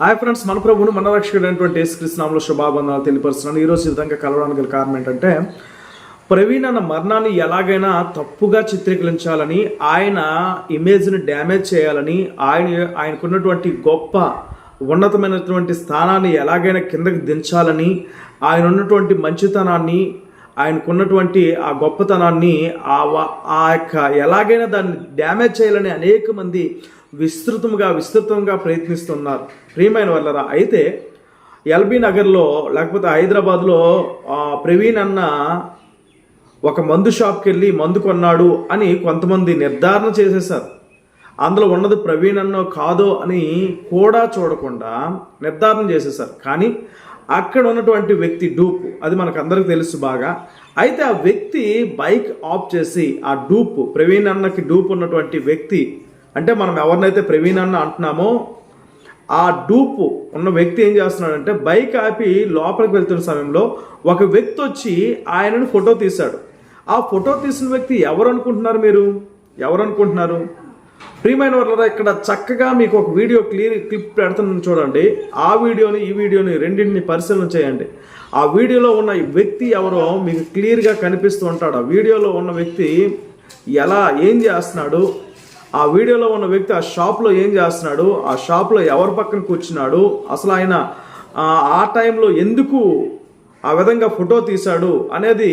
Hi friends మన ప్రభువును మన రక్షకుడైనటువంటి యేసుక్రీస్తునామలో శుభాబంధాలు తెలియపరుస్తున్నాను ఈరోజు ఈ విధంగా కలవడానికి గల కారణం ఏంటంటే ప్రవీణ్ అన్న మరణాన్ని ఎలాగైనా తప్పుగా చిత్రీకరించాలని ఆయన ఇమేజ్ని డ్యామేజ్ చేయాలని ఆయన ఆయనకున్నటువంటి గొప్ప ఉన్నతమైనటువంటి స్థానాన్ని ఎలాగైనా కిందకి దించాలని ఆయన ఉన్నటువంటి మంచితనాన్ని ఆయనకున్నటువంటి ఆ గొప్పతనాన్ని ఆ ఆ యొక్క ఎలాగైనా దాన్ని డ్యామేజ్ చేయాలని అనేక మంది విస్తృతంగా విస్తృతంగా ప్రయత్నిస్తున్నారు. ప్రియమైన వాళ్ళరా అయితే ఎల్బీ నగర్లో లేకపోతే హైదరాబాద్లో ప్రవీణ్ అన్న ఒక మందు షాప్కి వెళ్ళి మందు కొన్నాడు అని కొంతమంది నిర్ధారణ చేసేసారు అందులో ఉన్నది ప్రవీణ్ అన్నో కాదో అని కూడా చూడకుండా నిర్ధారణ చేసేసారు కానీ అక్కడ ఉన్నటువంటి వ్యక్తి డూప్ అది మనకు అందరికి తెలుసు బాగా. అయితే ఆ వ్యక్తి బైక్ ఆఫ్ చేసి ఆ డూప్ ప్రవీణ్ అన్నకి డూప్ ఉన్నటువంటి వ్యక్తి అంటే మనం ఎవరినైతే ప్రవీణ్ అన్న అంటున్నామో ఆ డూపు ఉన్న వ్యక్తి ఏం చేస్తున్నాడంటే బైక్ ఆపి లోపలికి వెళ్తున్న సమయంలో ఒక వ్యక్తి వచ్చి ఆయనను ఫోటో తీశాడు. ఆ ఫోటో తీసిన వ్యక్తి ఎవరు అనుకుంటున్నారు మీరు? ఎవరు అనుకుంటున్నారు? ప్రియమైన వాళ్ళ ఇక్కడ చక్కగా మీకు ఒక వీడియో క్లియర్ క్లిప్ పెడుతున్నాను చూడండి. ఆ వీడియోని ఈ వీడియోని రెండింటిని పరిశీలన చేయండి. ఆ వీడియోలో ఉన్న ఈ వ్యక్తి ఎవరో మీకు క్లియర్గా కనిపిస్తూ ఉంటాడు. ఆ వీడియోలో ఉన్న వ్యక్తి ఎలా ఏం చేస్తున్నాడు? ఆ వీడియోలో ఉన్న వ్యక్తి ఆ షాప్లో ఏం చేస్తున్నాడు? ఆ షాప్లో ఎవరి పక్కన కూర్చున్నాడు? అసలు ఆయన ఆ, టైంలో ఎందుకు ఆ విధంగా ఫోటో తీశాడు అనేది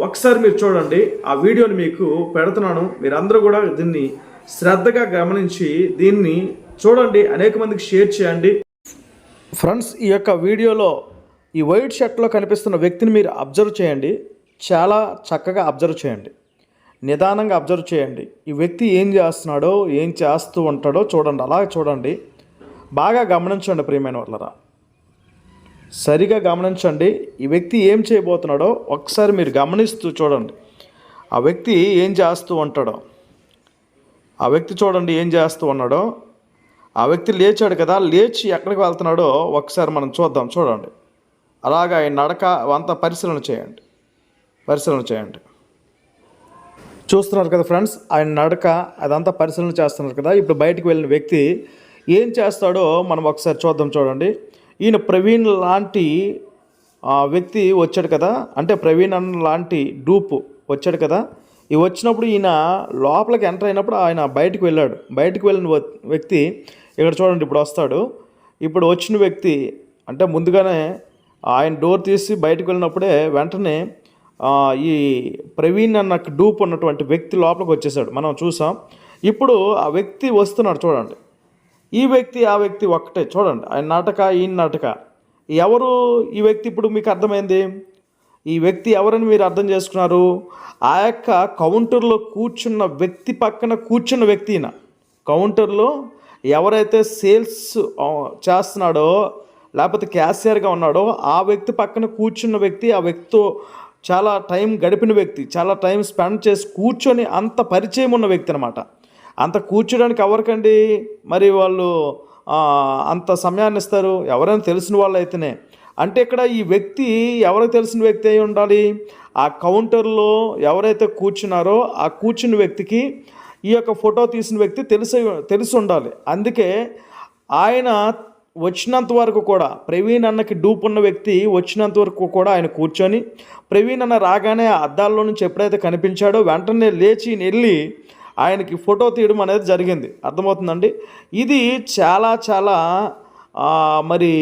ఒకసారి మీరు చూడండి. ఆ వీడియోని మీకు పెడుతున్నాను. మీరందరూ కూడా దీన్ని శ్రద్ధగా గమనించి దీన్ని చూడండి. అనేక మందికి షేర్ చేయండి. ఫ్రెండ్స్ ఈ యొక్క వీడియోలో ఈ వైట్ షర్ట్లో కనిపిస్తున్న వ్యక్తిని మీరు అబ్జర్వ్ చేయండి. చాలా చక్కగా అబ్జర్వ్ చేయండి. నిదానంగా అబ్జర్వ్ చేయండి. ఈ వ్యక్తి ఏం చేస్తున్నాడో ఏం చేస్తూ ఉంటాడో చూడండి. అలా చూడండి. బాగా గమనించండి ప్రియమైన వాళ్ళరా. సరిగా గమనించండి. ఈ వ్యక్తి ఏం చేయబోతున్నాడో ఒకసారి మీరు గమనిస్తూ చూడండి. ఆ వ్యక్తి ఏం చేస్తూ ఉంటాడో. ఆ వ్యక్తి చూడండి ఏం చేస్తూ ఉన్నాడో. ఆ వ్యక్తి లేచాడు కదా లేచి ఎక్కడికి వెళ్తున్నాడో ఒకసారి మనం చూద్దాం. చూడండి. అలాగా ఈ నడక అంతా పరిశీలన చేయండి. పరిశీలన చేయండి. చూస్తున్నారు కదా ఫ్రెండ్స్ ఆయన నడక అదంతా పరిశీలన చేస్తున్నారు కదా. ఇప్పుడు బయటకు వెళ్ళిన వ్యక్తి ఏం చేస్తాడో మనం ఒకసారి చూద్దాం చూడండి. ఈయన ప్రవీణ్ లాంటి ఆ, వ్యక్తి వచ్చాడు కదా. అంటే ప్రవీణ్ అన్న లాంటి డూప్ వచ్చాడు కదా. ఇవి వచ్చినప్పుడు ఈయన లోపలికి ఎంటర్ అయినప్పుడు ఆయన బయటికి వెళ్ళాడు. బయటకు వెళ్ళిన వ- వ్యక్తి ఇక్కడ చూడండి ఇప్పుడు వస్తాడు. ఇప్పుడు వచ్చిన వ్యక్తి అంటే ముందుగానే ఆయన డోర్ తీసి బయటకు వెళ్ళినప్పుడే వెంటనే ఈ ప్రవీణ్ అన్న డూప్ ఉన్నటువంటి వ్యక్తి లోపలికి వచ్చేసాడు. మనం చూసాం. ఇప్పుడు ఆ వ్యక్తి వస్తున్నాడు చూడండి. ఈ వ్యక్తి ఆ వ్యక్తి ఒక్కటే. చూడండి. ఆయన నాటక ఈయన నాటక. ఎవరు ఈ వ్యక్తి ఇప్పుడు మీకు అర్థమైంది? ఈ వ్యక్తి ఎవరని మీరు అర్థం చేసుకున్నారు? ఆ యొక్క కౌంటర్లో కూర్చున్న వ్యక్తి పక్కన కూర్చున్న వ్యక్తి ఈయన. కౌంటర్లో ఎవరైతే సేల్స్ చేస్తున్నాడో లేకపోతే క్యాషియర్గా ఉన్నాడో ఆ వ్యక్తి పక్కన కూర్చున్న వ్యక్తి ఆ వ్యక్తితో చాలా టైం గడిపిన వ్యక్తి చాలా టైం స్పెండ్ చేసి కూర్చొని అంత పరిచయం ఉన్న వ్యక్తి అనమాట అంత కూర్చోడానికి ఎవరికండి? మరి వాళ్ళు అంత సమయాన్ని ఇస్తారు? ఎవరైనా తెలిసిన వాళ్ళు అయితేనే అంటే ఇక్కడ ఈ వ్యక్తి ఎవరికి తెలిసిన వ్యక్తి అయి ఉండాలి? ఆ కౌంటర్లో ఎవరైతే కూర్చున్నారో ఆ కూర్చున్న వ్యక్తికి ఈ యొక్క ఫోటో తీసిన వ్యక్తి తెలిసి తెలిసి ఉండాలి. అందుకే ఆయన వచ్చినంత వరకు కూడా ప్రవీణ్ అన్నకి డూప్ ఉన్న వ్యక్తి వచ్చినంత వరకు కూడా ఆయన కూర్చొని ప్రవీణ్ అన్న రాగానే ఆ అద్దాల్లో నుంచి ఎప్పుడైతే కనిపించాడో వెంటనే లేచి వెళ్ళి ఆయనకి ఫోటో తీయడం అనేది జరిగింది. అర్థమవుతుందండి? ఇది చాలా చాలా మరి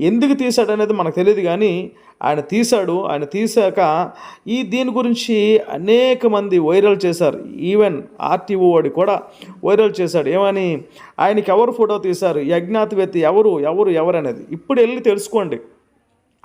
ఎందుకు తీశాడు అనేది మనకు తెలియదు కానీ ఆయన తీశాడు. ఆయన తీశాక ఈ దీని గురించి అనేక మంది వైరల్ చేశారు. ఈవెన్ ఆర్టీఓ వాడి కూడా వైరల్ చేశాడు. ఏమని? ఆయనకి ఎవరు ఫోటో తీశారు? ఈ అజ్ఞాత వ్యక్తి ఎవరు? ఎవరు? ఎవరు అనేది. ఇప్పుడు వెళ్ళి తెలుసుకోండి.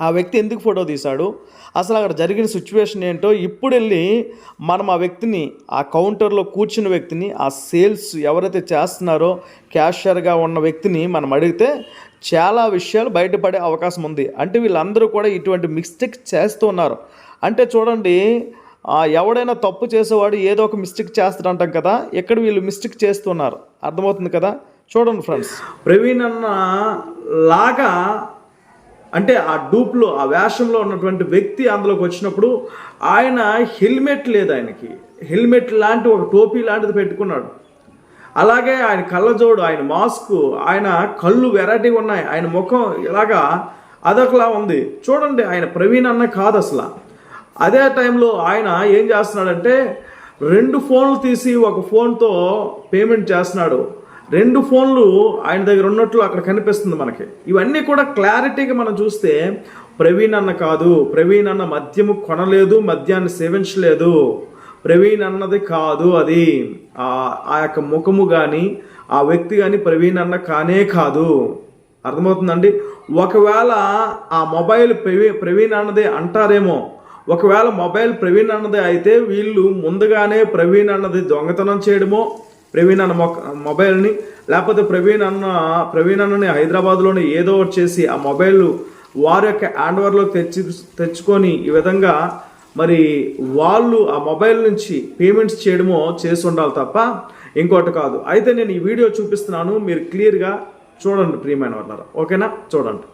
ఆ వ్యక్తి ఎందుకు ఫోటో తీశాడు? అసలు అక్కడ జరిగిన సిచ్యువేషన్ ఏంటో? ఇప్పుడు వెళ్ళి మనం ఆ వ్యక్తిని ఆ కౌంటర్లో కూర్చున్న వ్యక్తిని ఆ సేల్స్ ఎవరైతే చేస్తున్నారో క్యాషియర్గా ఉన్న వ్యక్తిని మనం అడిగితే చాలా విషయాలు బయటపడే అవకాశం ఉంది. అంటే వీళ్ళందరూ కూడా ఇటువంటి మిస్టేక్ చేస్తున్నారు అంటే చూడండి ఎవడైనా తప్పు చేసేవాడు ఏదో ఒక మిస్టేక్ చేస్తాడంటాం కదా ఇక్కడ వీళ్ళు మిస్టేక్ చేస్తున్నారు అర్థమవుతుంది కదా? చూడండి ఫ్రెండ్స్. ప్రవీణ్ అన్న లాగా అంటే ఆ డూప్లో ఆ వేషంలో ఉన్నటువంటి వ్యక్తి అందులోకి వచ్చినప్పుడు ఆయన హెల్మెట్ లేదు ఆయనకి. హెల్మెట్ లాంటి ఒక టోపీ లాంటిది పెట్టుకున్నాడు. అలాగే ఆయన కళ్ళజోడు ఆయన మాస్క్ ఆయన కళ్ళు వెరైటీగా ఉన్నాయి ఆయన ముఖం ఇలాగా అదొకలా ఉంది. చూడండి ఆయన ప్రవీణ్ అన్న కాదు అసలు. అదే టైంలో ఆయన ఏం చేస్తున్నాడంటే రెండు ఫోన్లు తీసి ఒక ఫోన్తో పేమెంట్ చేస్తున్నాడు. రెండు ఫోన్లు ఆయన దగ్గర ఉన్నట్లు అక్కడ కనిపిస్తుంది మనకి. ఇవన్నీ కూడా క్లారిటీగా మనం చూస్తే ప్రవీణ్ అన్న కాదు ప్రవీణ్ అన్న మద్యము కొనలేదు మద్యాన్ని సేవించలేదు. ప్రవీణ్ అన్నది కాదు అది ఆ యొక్క ముఖము కానీ ఆ వ్యక్తి కానీ ప్రవీణ్ అన్న కానే కాదు. అర్థమవుతుందండి? ఒకవేళ ఆ మొబైల్ ప్రవీ ప్రవీణ్ అన్నదే అంటారేమో ఒకవేళ మొబైల్ ప్రవీణ్ అన్నది అయితే వీళ్ళు ముందుగానే ప్రవీణ్ అన్నది దొంగతనం చేయడమో ప్రవీణ్ అన్న మొక్ మొబైల్ని లేకపోతే ప్రవీణ్ అన్న ప్రవీణ్ అన్నని హైదరాబాద్లోని ఏదో ఒకటి చేసి ఆ మొబైల్ వారి యొక్క హ్యాండ్ ఓవర్లో తెచ్చి తెచ్చుకొని ఈ విధంగా మరి వాళ్ళు ఆ మొబైల్ నుంచి పేమెంట్స్ చేయడమో చేసి ఉండాలి తప్ప ఇంకోటి కాదు. అయితే నేను ఈ వీడియో చూపిస్తున్నాను. మీరు క్లియర్గా చూడండి ప్రియమైన వాళ్ళారా ఓకేనా? చూడండి.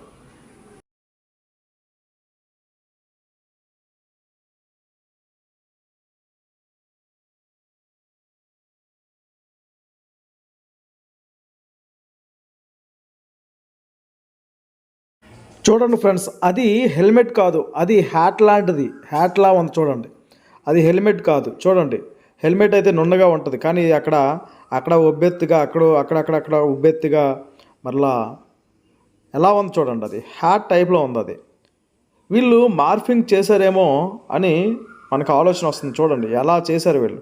చూడండి ఫ్రెండ్స్ అది హెల్మెట్ కాదు అది హ్యాట్ లాంటిది హ్యాట్లా ఉంది చూడండి. అది హెల్మెట్ కాదు చూడండి. హెల్మెట్ అయితే నున్నగా ఉంటుంది కానీ అక్కడ అక్కడ ఉబ్బెత్తుగా అక్కడ అక్కడక్కడ అక్కడ ఉబ్బెత్తుగా మరలా ఎలా ఉంది చూడండి అది హ్యాట్ టైప్లో ఉంది అది. వీళ్ళు మార్ఫింగ్ చేశారేమో అని మనకు ఆలోచన వస్తుంది చూడండి ఎలా చేశారు వీళ్ళు.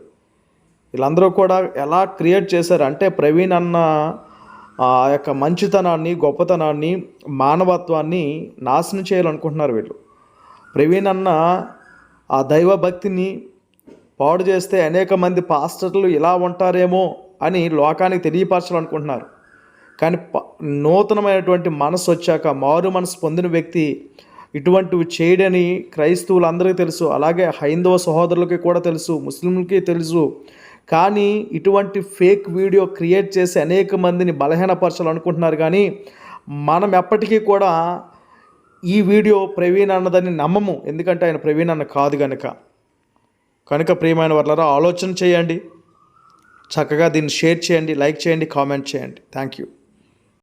వీళ్ళందరూ కూడా ఎలా క్రియేట్ చేశారు అంటే ప్రవీణ్ అన్న ఆ యొక్క మంచితనాన్ని గొప్పతనాన్ని మానవత్వాన్ని నాశనం చేయాలనుకుంటున్నారు వీళ్ళు. ప్రవీణ్ అన్న ఆ దైవ భక్తిని పాడు చేస్తే అనేక మంది పాస్టర్లు ఇలా ఉంటారేమో అని లోకానికి తెలియపరచాలనుకుంటున్నారు. కానీ ప నూతనమైనటువంటి మనసు వచ్చాక మారు మనసు పొందిన వ్యక్తి ఇటువంటివి చేయడని క్రైస్తవులందరికీ తెలుసు. అలాగే హైందవ సహోదరులకి కూడా తెలుసు. ముస్లింలకి తెలుసు. కానీ ఇటువంటి ఫేక్ వీడియో క్రియేట్ చేసి అనేక మందిని బలహీనపరచాలనుకుంటున్నారు కానీ మనం ఎప్పటికీ కూడా ఈ వీడియో ప్రవీణ్ అన్నదని నమ్మము. ఎందుకంటే ఆయన ప్రవీణ్ అన్న కాదు కనుక కనుక ప్రియమైన వర్లరా ఆలోచన చేయండి. చక్కగా దీన్ని షేర్ చేయండి లైక్ చేయండి కామెంట్ చేయండి. Thank you.